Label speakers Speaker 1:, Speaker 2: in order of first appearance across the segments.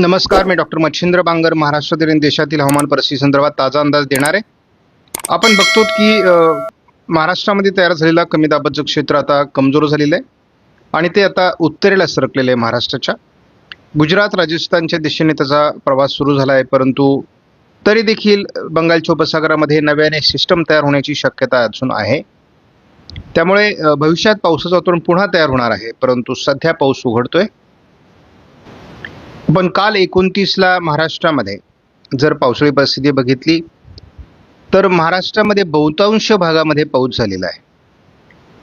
Speaker 1: नमस्कार मी डॉक्टर मच्छिंद्र बांगर महाराष्ट्रातील आणि देशातील हवामान परिस्थिती संदर्भात ताजा अंदाज देणार आहे. आपण बघतो की महाराष्ट्रामध्ये तयार झालेला कमी दाबाचं क्षेत्र आता कमजोर झालेलं आहे आणि ते आता उत्तरेला सरकलेलं आहे महाराष्ट्राच्या. गुजरात राजस्थानच्या दिशेने त्याचा प्रवास सुरू झाला आहे परंतु तरी देखील बंगालच्या उपसागरामध्ये नव्याने सिस्टम तयार होण्याची शक्यता अजून आहे. त्यामुळे भविष्यात पावसाचं वातावरण पुन्हा तयार होणार आहे परंतु सध्या पाऊस उघडतोय. पण काल एकोणतीसला महाराष्ट्रामध्ये जर पावसाळी परिस्थिती बघितली तर महाराष्ट्रामध्ये बहुतांश भागामध्ये पाऊस झालेला आहे.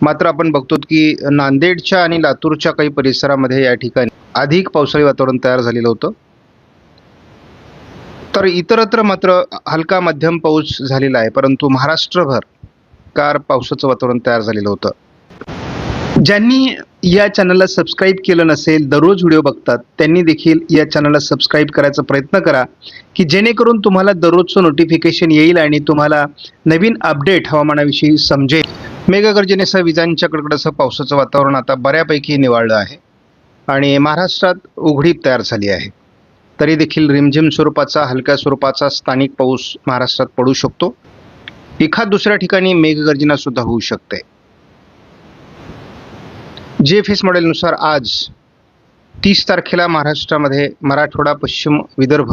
Speaker 1: मात्र आपण बघतो की नांदेडच्या आणि लातूरच्या काही परिसरामध्ये या ठिकाणी अधिक पावसाळी वातावरण तयार झालेलं होतं. तर इतरत्र मात्र हलका मध्यम पाऊस झालेला आहे परंतु महाराष्ट्रभर कार पावसाचं वातावरण तयार झालेलं होतं. ज्यांनी या चॅनलला सबस्क्राईब केलं नसेल दररोज व्हिडिओ बघतात त्यांनी देखील या चॅनलला सबस्क्राईब करायचा प्रयत्न करा की जेणेकरून तुम्हाला दररोजचं नोटिफिकेशन येईल आणि तुम्हाला नवीन अपडेट हवामानाविषयी समजेल. मेघगर्जनेसह विजांच्या कडकडासह पावसाचं वातावरण आता बऱ्यापैकी निवाळलं आहे आणि महाराष्ट्रात उघडीप तयार झाली आहे. तरी देखील रिमझिम स्वरूपाचा हलक्या स्वरूपाचा स्थानिक पाऊस महाराष्ट्रात पडू शकतो. एखाद दुसऱ्या ठिकाणी मेघगर्जना सुद्धा होऊ शकते. जे एफ एस मॉडेलनुसार आज तीस तारखेला महाराष्ट्रामध्ये मराठवाडा पश्चिम विदर्भ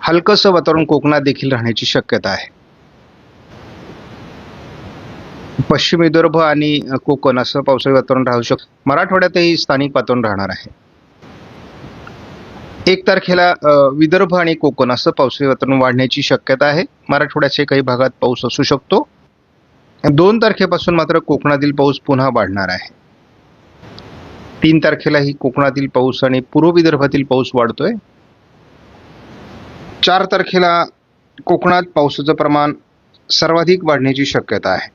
Speaker 1: हलकंसं वातावरण कोकणात देखील राहण्याची शक्यता आहे. पश्चिम विदर्भ आणि कोकण असं पावसाळी वातावरण राहू शकतं. मराठवाड्यातही स्थानिक वातावरण राहणार आहे. एक तारखेला विदर्भ आणि कोकण असं पावसाळी वातावरण वाढण्याची शक्यता आहे. मराठवाड्याच्या काही भागात पाऊस असू शकतो. दोन तारखेपासून मात्र कोकणातील पाऊस पुन्हा वाढणार आहे. तीन तारखेलाही कोकणातील पाऊस आणि पूर्व विदर्भातील पाऊस वाढतोय. चार तारखेला कोकणात पावसाचं प्रमाण सर्वाधिक वाढण्याची शक्यता आहे.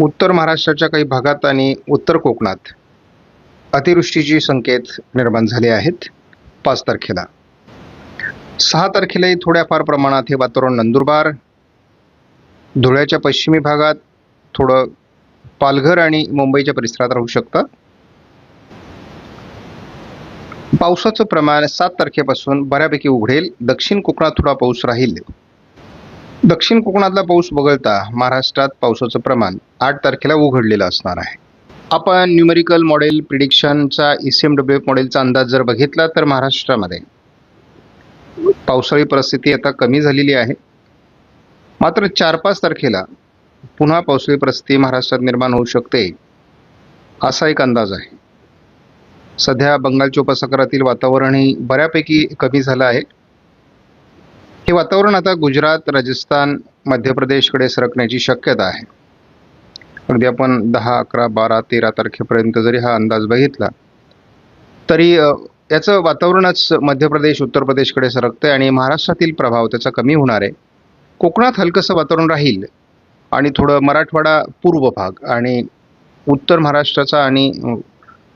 Speaker 1: उत्तर महाराष्ट्राच्या काही भागात आणि उत्तर कोकणात अतिवृष्टीचे संकेत निर्माण झाले आहेत पाच तारखेला. सहा तारखेलाही थोड्याफार प्रमाणात हे वातावरण नंदुरबार धुळ्याच्या पश्चिमी भागात थोडं पालघर आणि मुंबईच्या परिसरात राहू शकतं. पावसाचं प्रमाण सात तारखेपासून बऱ्यापैकी उघडेल. दक्षिण कोकणात थोडा पाऊस राहील. दक्षिण कोकणातला पाऊस वगळता महाराष्ट्रात पावसाचं प्रमाण आठ तारखेला उघडलेलं असणार आहे. आपण numerical model प्रिडिक्शनचा E C M W F मॉडेलचा अंदाज जर बघितला तर महाराष्ट्रामध्ये पावसाळी परिस्थिती आता कमी झालेली आहे. मात्र चार पाच तारखेला पुन्हा पावसाळी परिस्थिती महाराष्ट्रात निर्माण होऊ शकते असा एक अंदाज आहे. सध्या बंगालच्या उपसागरातील वातावरणही बऱ्यापैकी कमी झालं आहे. हे वातावरण आता गुजरात राजस्थान मध्य प्रदेशकडे सरकण्याची शक्यता आहे. अगदी आपण दहा अकरा बारा तेरा तारखेपर्यंत जरी हा अंदाज बघितला तरी याचं वातावरणच मध्य प्रदेश उत्तर प्रदेशकडे सरकतंय आणि महाराष्ट्रातील प्रभाव त्याचा कमी होणार आहे. कोकणात हलकंसं वातावरण राहील आणि थोडं मराठवाडा पूर्व भाग आणि उत्तर महाराष्ट्राचा आणि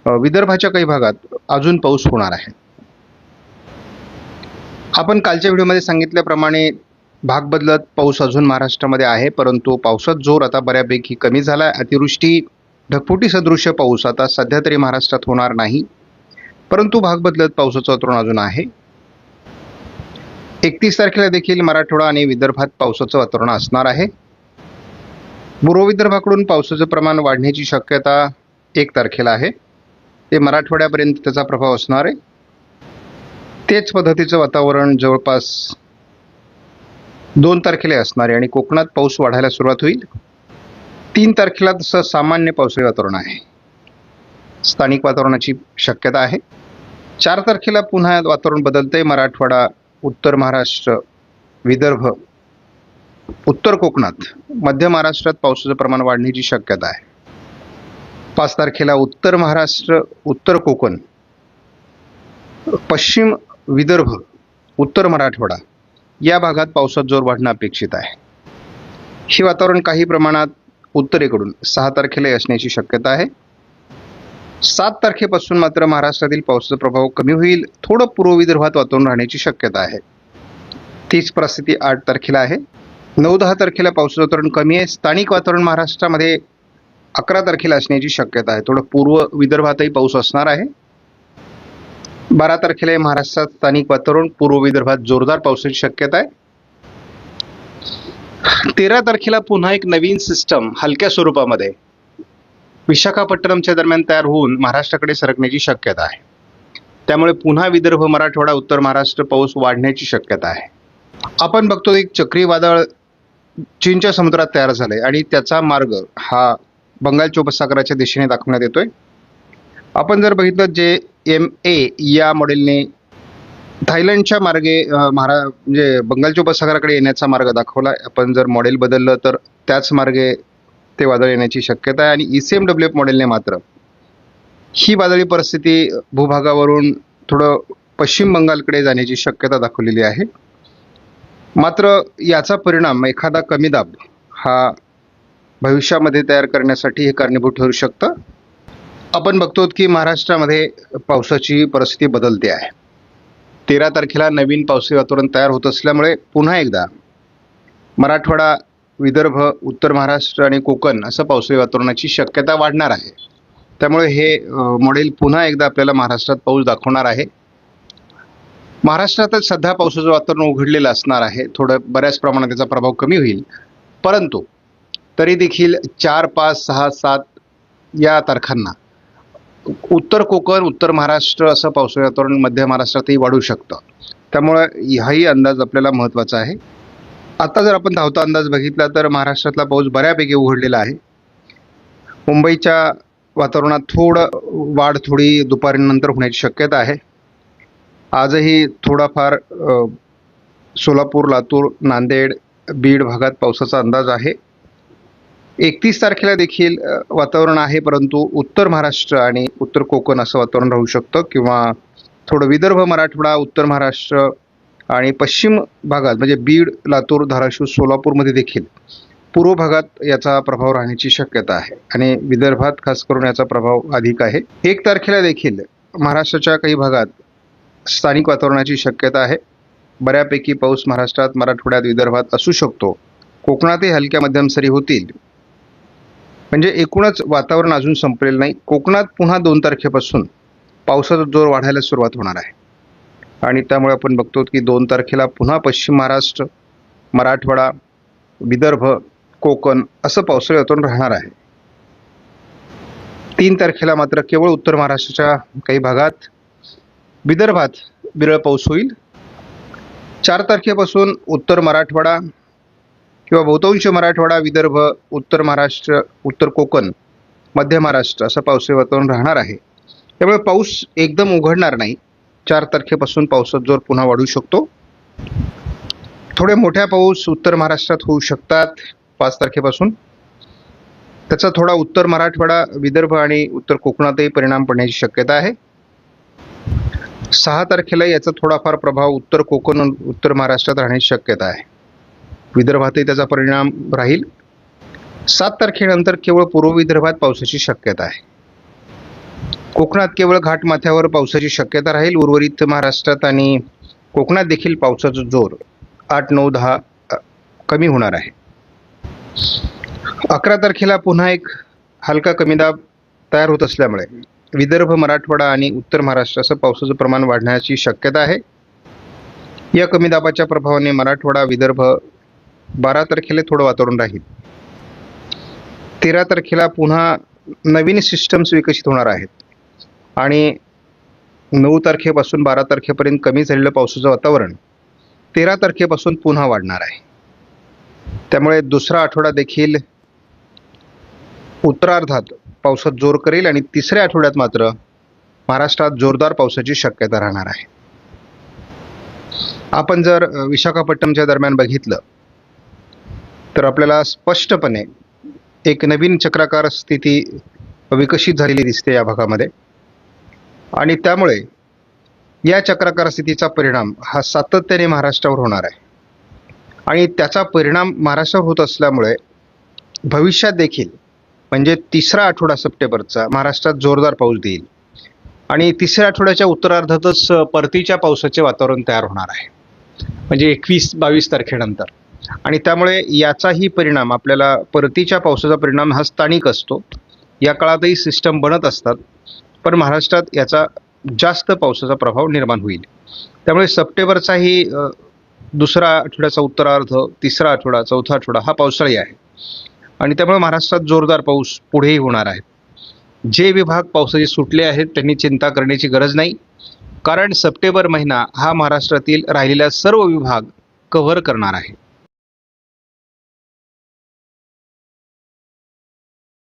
Speaker 1: विदर्भाच्या काही भागात अजून पाऊस होणार आहे. आपण कालच्या व्हिडिओमध्ये सांगितल्याप्रमाणे भाग बदलत पाऊस अजून महाराष्ट्रामध्ये आहे परंतु पावसात जोर आता बऱ्यापैकी कमी झाला आहे अतिवृष्टी ढगफुटी सदृश्य पाऊस आता सध्या तरी महाराष्ट्रात होणार नाही. परंतु भाग बदलत पावसाचं वातावरण अजून आहे. एकतीस तारखेला देखील मराठवाडा आणि विदर्भात पावसाचं वातावरण असणार आहे. पूर्व विदर्भाकडून पावसाचं प्रमाण वाढण्याची शक्यता एक तारखेला आहे. ते मराठवाड्यापर्यंत त्याचा प्रभाव असणार आहे. तेच पद्धतीचं वातावरण जवळपास दोन तारखेला असणार आहे आणि कोकणात पाऊस वाढायला सुरुवात होईल. तीन तारखेला तसं सामान्य पावसाळी वातावरण आहे. स्थानिक वातावरणाची शक्यता आहे. चार तारखेला पुन्हा वातावरण बदलतंय. मराठवाडा उत्तर महाराष्ट्र विदर्भ उत्तर कोकणात मध्य महाराष्ट्रात पावसाचं प्रमाण वाढण्याची शक्यता आहे. पाच तारखेला उत्तर महाराष्ट्र उत्तर कोकण पश्चिम विदर्भ उत्तर मराठवाडा या भागात पावसात जोर वाढणं अपेक्षित आहे. हे वातावरण काही प्रमाणात उत्तरेकडून सहा तारखेला असण्याची शक्यता आहे. सात तारखेपासून मात्र महाराष्ट्रातील पावसाचा प्रभाव कमी होईल थोडं पूर्व विदर्भात वातावरण राहण्याची शक्यता आहे. तीच परिस्थिती आठ तारखेला आहे. नऊ दहा तारखेला पावसाचं वातावरण कमी आहे. स्थानिक वातावरण महाराष्ट्रामध्ये अकरा तारखेला असण्याची शक्यता आहे. थोडं पूर्व विदर्भातही पाऊस असणार आहे. बारा तारखेला महाराष्ट्रात स्थानिक वातावरण पूर्व विदर्भात जोरदार पावसाची शक्यता आहे. तेरा तारखेला पुन्हा एक नवीन सिस्टम हलक्या स्वरूपामध्ये विशाखापट्टणमच्या दरम्यान तयार होऊन महाराष्ट्राकडे सरकण्याची शक्यता आहे. त्यामुळे पुन्हा विदर्भ मराठवाडा उत्तर महाराष्ट्र पाऊस वाढण्याची शक्यता आहे. आपण बघतो एक चक्रीवादळ चीनच्या समुद्रात तयार झालंय आणि त्याचा मार्ग हा बंगालच्या उपसागराच्या दिशेने दाखवण्यात येतोय. आपण जर बघितलं जे एम ए या मॉडेलने थायलंडच्या मार्गे महारा म्हणजे बंगालच्या उपसागराकडे येण्याचा मार्ग दाखवला. आपण जर मॉडेल बदललं तर त्याच मार्गे ते वादळ येण्याची शक्यता आहे आणि E C M W F मॉडेलने मात्र. ही वादळी परिस्थिती भूभागावरून थोडं पश्चिम बंगालकडे जाण्याची शक्यता दाखवलेली आहे. मात्र याचा परिणाम एखादा कमी दाब हा भविष्यामध्ये तयार करण्यासाठी हे कारणीभूत ठरू शकतं? आपण बघतो की महाराष्ट्रामध्ये पावसाची परिस्थिती बदलते आहे. तेरा तारखेला नवीन पावसाळी वातावरण तयार होत असल्यामुळे पुन्हा एकदा मराठवाडा विदर्भ उत्तर महाराष्ट्र आणि कोकण असं पावसाळी वातावरणाची शक्यता वाढणार आहे. त्यामुळे हे मॉडेल पुन्हा एकदा आपल्याला महाराष्ट्रात पाऊस दाखवणार आहे. महाराष्ट्रातच सध्या पावसाचं वातावरण उघडलेलं असणार आहे. थोडं बऱ्याच प्रमाणात त्याचा प्रभाव कमी होईल. परंतु तरी देखील चार पाच सहा सात या तारखांना उत्तर कोकण उत्तर महाराष्ट्र असं पावसाळी वातावरण मध्य महाराष्ट्रातही वाढू शकतं. त्यामुळे हाही अंदाज आपल्याला महत्त्वाचा आहे. आता जर आपण धावता अंदाज बघितला तर महाराष्ट्रातला पाऊस बऱ्यापैकी उघडलेला आहे. मुंबईच्या वातावरणात थोडं वाढ थोडी दुपारीनंतर होण्याची शक्यता आहे. आजही थोडाफार सोलापूर लातूर नांदेड बीड भागात पावसाचा अंदाज आहे. एकतीस तारखेला देखील वातावरण आहे परंतु उत्तर महाराष्ट्र आणि उत्तर कोकण असं वातावरण राहू शकतं किंवा थोडं विदर्भ मराठवाडा उत्तर महाराष्ट्र आणि पश्चिम भागात म्हणजे बीड लातूर धाराशिव सोलापूरमध्ये देखील पूर्व भागात याचा प्रभाव राहण्याची शक्यता आहे आणि विदर्भात खास करून याचा प्रभाव अधिक आहे. एक तारखेला देखील महाराष्ट्राच्या काही भागात स्थानिक वातावरणाची शक्यता आहे. बऱ्यापैकी पाऊस महाराष्ट्रात मराठवाड्यात विदर्भात असू शकतो. कोकणातही हलक्या मध्यम सरी होतील. म्हणजे एकूणच वातावरण अजून संपलेलं नाही. कोकणात पुन्हा दोन तारखेपासून पावसाचा जोर वाढायला सुरुवात होणार आहे. आणि त्यामुळे आपण बघतो की दोन तारखेला पुन्हा पश्चिम महाराष्ट्र मराठवाडा विदर्भ कोकण असं पावसाळी वातावरण राहणार आहे. तीन तारखेला मात्र केवळ उत्तर महाराष्ट्राच्या काही भागात विदर्भात विरळ पाऊस होईल. चार तारखेपासून उत्तर मराठवाडा किंवा बहुतांश मराठवाडा विदर्भ उत्तर महाराष्ट्र उत्तर कोकण मध्य महाराष्ट्र असं पावसाळी वातावरण राहणार आहे. त्यामुळे पाऊस एकदम उघडणार नाही. चार तारखेपासून पावसात जोर पुन्हा वाढू शकतो. थोडे मोठ्या पाऊस उत्तर महाराष्ट्रात होऊ शकतात पाच तारखेपासून. त्याचा थोडा उत्तर मराठवाडा विदर्भ आणि उत्तर कोकणातही परिणाम पडण्याची शक्यता आहे. सहा तारखेला याचा थोडाफार प्रभाव उत्तर कोकण उत्तर महाराष्ट्रात राहण्याची शक्यता आहे. विदर्भातही त्याचा परिणाम राहील. सात तारखेनंतर केवळ पूर्व विदर्भात पावसाची शक्यता आहे. कोकणात केवळ घाटमाथ्यावर पावसाची शक्यता राहील. उर्वरित महाराष्ट्रात आणि कोकणात देखील पावसाचा जोर आठ नऊ दहा कमी होणार आहे. अकरा तारखेला पुन्हा एक हलका कमी दाब तयार होत असल्यामुळे विदर्भ मराठवाडा आणि उत्तर महाराष्ट्र असं पावसाचं प्रमाण वाढण्याची शक्यता आहे. या कमी दाबाच्या प्रभावाने मराठवाडा विदर्भ बारा तारखेला थोडं वातावरण राहील. तेरा तारखेला पुन्हा नवीन सिस्टम्स विकसित होणार आहेत. आणि नऊ तारखेपासून बारा तारखेपर्यंत कमी झालेलं पावसाचं वातावरण तेरा तारखेपासून पुन्हा वाढणार आहे. त्यामुळे दुसरा आठवडा देखील उत्तरार्धात पावसात जोर करेल आणि तिसऱ्या आठवड्यात मात्र महाराष्ट्रात जोरदार पावसाची शक्यता राहणार आहे. आपण जर विशाखापट्टणमच्या दरम्यान बघितलं तर आपल्याला स्पष्टपणे एक नवीन चक्राकार स्थिती विकसित झालेली दिसते या भागामध्ये. आणि त्यामुळे या चक्राकार स्थितीचा परिणाम हा सातत्याने महाराष्ट्रावर होणार आहे. आणि त्याचा परिणाम महाराष्ट्रावर होत असल्यामुळे भविष्यात देखील म्हणजे तिसरा आठवडा सप्टेंबरचा महाराष्ट्रात जोरदार पाऊस देईल. आणि तिसऱ्या आठवड्याच्या उत्तरार्धातच परतीच्या पावसाचे वातावरण तयार होणार आहे. म्हणजे एकवीस बावीस तारखेनंतर. आणि त्यामुळे याचाही परिणाम आपल्याला परतीच्या पावसाचा परिणाम हा स्थानिक असतो. या काळातही सिस्टम बनत असतात. पण महाराष्ट्रात याचा जास्त पावसाचा प्रभाव निर्माण होईल. त्यामुळे सप्टेंबरचाही दुसरा आठवड्याचा उत्तरार्ध तिसरा आठवडा चौथा आठवडा हा पावसाळी आहे. आणि त्यामुळे महाराष्ट्रात जोरदार पाऊस पुढेही होणार आहे. जे विभाग पावसाचे सुटले आहेत त्यांनी चिंता करण्याची गरज नाही. कारण सप्टेंबर महिना हा महाराष्ट्रातील राहिलेला सर्व विभाग कव्हर करणार आहे.